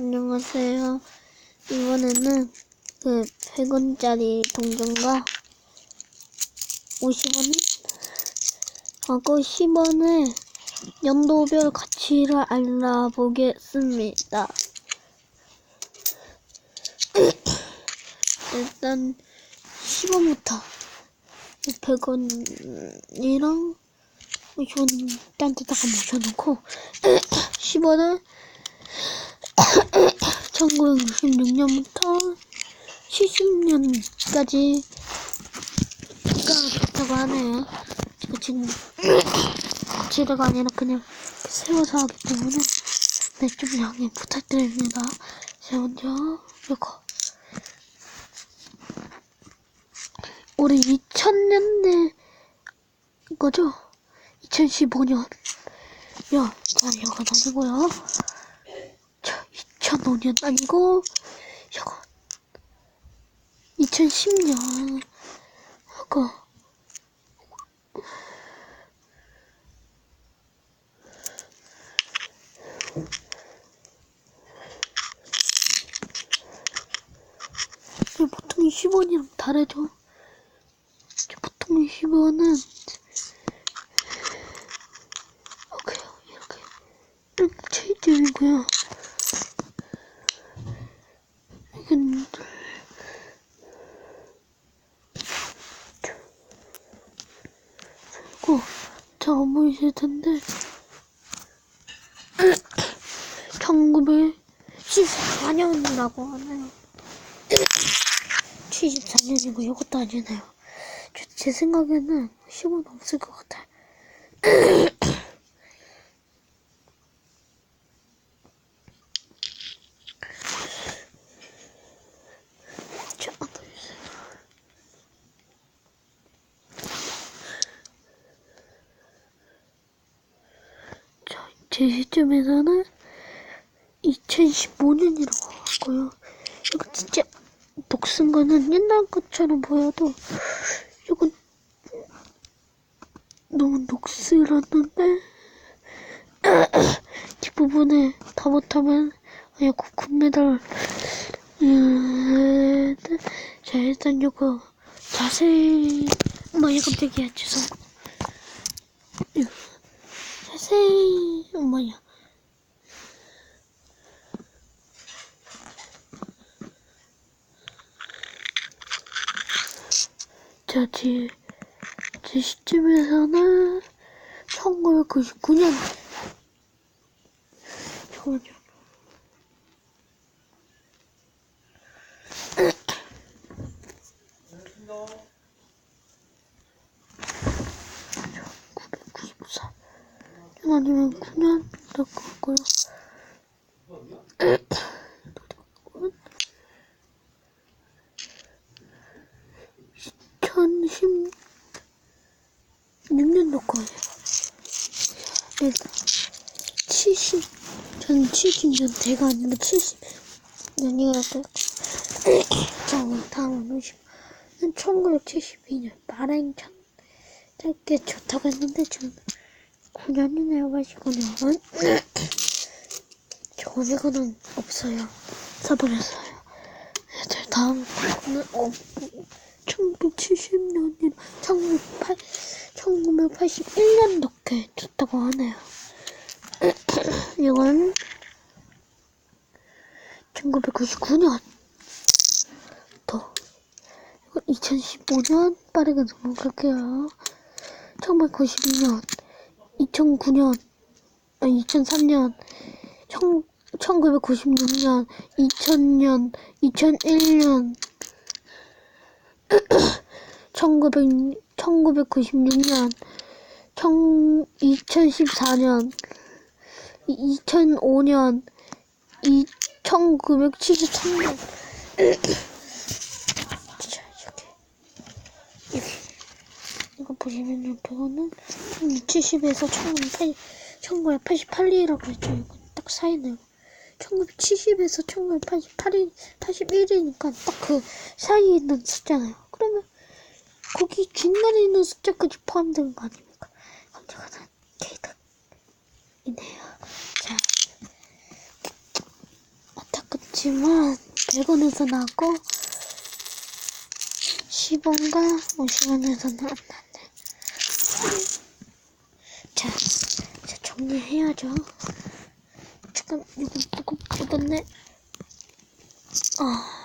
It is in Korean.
안녕하세요. 이번에는 그 100원짜리 동전과 50원 하고 10원의 연도별 가치를 알아보겠습니다. 일단 10원부터 100원이랑 50원 딴 데다가 모셔놓고 10원은 1966년부터 70년까지가 좋다고 하네요. 제가 지금 지뢰가 아니라 그냥 세워서 하기 때문에 네, 좀 양해 부탁드립니다. 자, 먼저 이거 우리 2000년대 거죠? 2015년 야, 자, 이건 아니고요. 자, 2005년 아니고 이거 2010년 하고 이게 보통 20원이랑 다르죠? 보통 20원은 이렇게 이렇게 이렇게 체이점이고요. 이건 그리고 잘 안 보이실 텐데 1914년이라고 하네요. 74년이고 이것도 아니네요. 저- 제 생각에는 10원 없을 것 같아요. 자, 자, 제 시점에서는 2015년이라고 하고요. 이거 진짜 녹슨 거는 옛날 것처럼 보여도 이건 너무 녹슬었는데 뒷부분에 다 못하면 아예 그 금메달 음, 자 일단 이거 자세히 뭐야 깜짝이야 죄송 자세히 뭐야 자, 제, 제 시점에서는 1999년. 잠깐만요. 아니면 9년 될것 같고요. 2016년도 거예요. 일단 70, 전 70년 대가 아니라 70년이라고 자, 다음은 50. 1972년 마랭천 짧게 좋다고 했는데 전 9년이네요, 89년. 저 500원은 없어요. 사버렸어요. 네, 다음 거는 어, 1970년이나 1908, 1981년도께 줬다고 하네요. 이건 1999년 더 이건 2015년 빠르게 넘어갈게요. 1992년 2009년 아니 2003년 1996년 2000년 2001년 1900, 1996년, 2014년, 2005년, 1973년. 자, 이렇게. 이렇게. 이거 보시면요, 그거는 1970에서 1988이라고 했죠. 이거 딱 사이네요. 1970에서 1988이, 81이니까 딱 그 사이에 있는 숫자네요. 그러면 거기 중간에 있는 숫자까지 포함되는 거 아닙니까? 저거는 케이크이네요. 자, 나왔지만 100원에서 나왔고 10원과 50원에서 나왔는데 자, 자 정리해야죠. 잠깐 이거 조금 묻었네. 아